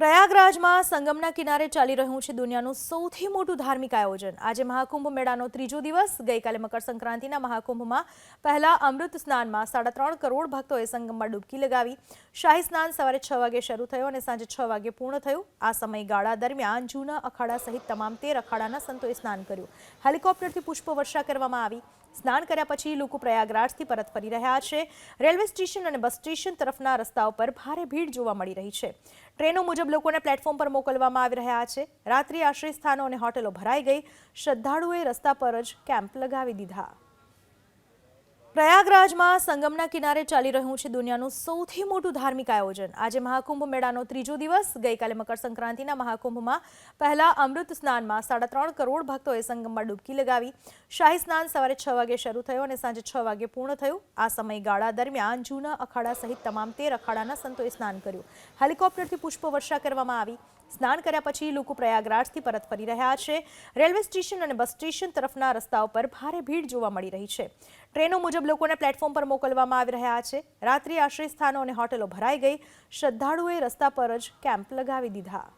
પ્રયાગરાજમાં સંગમના કિનારે ચાલી રહ્યું છે દુનિયાનું સૌથી મોટું ધાર્મિક આયોજન. આજે મહાકુંભ મેળાનો ત્રીજો દિવસ, ગઈકાલે મકર સંક્રાંતિના મહાકુંભમાં પહેલા અમૃત સ્નાનમાં સાડા ત્રણ કરોડ ભક્તોએ સંગમમાં ડૂબકી લગાવી, શાહી સ્નાન સવારે છ વાગે શરૂ થયું અને સાંજે છ વાગે પૂર્ણ થયું. આ સમયગાળા દરમિયાન જૂના અખાડા સહિત તમામ તેર અખાડાના સંતોએ સ્નાન કર્યું. હેલિકોપ્ટરથી પુષ્પવર્ષા કરવામાં આવી. સ્નાન કર્યા પછી લોકો પ્રયાગરાજથી પરત ફરી રહ્યા છે. રેલવે સ્ટેશન અને બસ સ્ટેશન તરફના રસ્તાઓ પર ભારે ભીડ જોવા મળી રહી છે. ટ્રેનો મુજબ લોકોને પ્લેટફોર્મ પર મોકલવામાં આવી રહ્યા છે. રાત્રિ આશ્રય સ્થાનો અને હોટેલો ભરાઈ ગઈ. શ્રદ્ધાળુઓએ રસ્તા પર જ કેમ્પ લગાવી દીધા. પ્રયાગરાજમાં સંગમના કિનારે ચાલી રહ્યું છે દુનિયાનું સૌથી મોટું ધાર્મિક આયોજન. આજે મહાકુંભ મેળાનો ત્રીજો દિવસ, ગઈકાલે મકર સંક્રાંતિના મહાકુંભમાં પહેલા અમૃત સ્નાનમાં સાડા ત્રણ કરોડ ભક્તોએ સંગમમાં ડૂબકી લગાવી. શાહી સ્નાન સવારે છ વાગે શરૂ થયું અને સાંજે છ વાગે પૂર્ણ થયું. આ સમયગાળા દરમિયાન જૂના અખાડા સહિત તમામ તેર અખાડાના સંતોએ સ્નાન કર્યું. હેલિકોપ્ટરથી પુષ્પવર્ષા કરવામાં આવી. સ્નાન કર્યા પછી લોકો પ્રયાગરાજથી પરત ફરી રહ્યા છે. રેલવે સ્ટેશન અને બસ સ્ટેશન તરફના રસ્તાઓ પર ભારે ભીડ જોવા મળી રહી છે. ટ્રેનો મુજબ લોકોને પ્લેટફોર્મ પર મોકલવામાં આવી રહ્યા છે. રાત્રિ આશ્રય સ્થાનો અને હોટેલો ભરાઈ ગઈ. શ્રદ્ધાળુઓએ રસ્તા પર જ કેમ્પ લગાવી દીધા.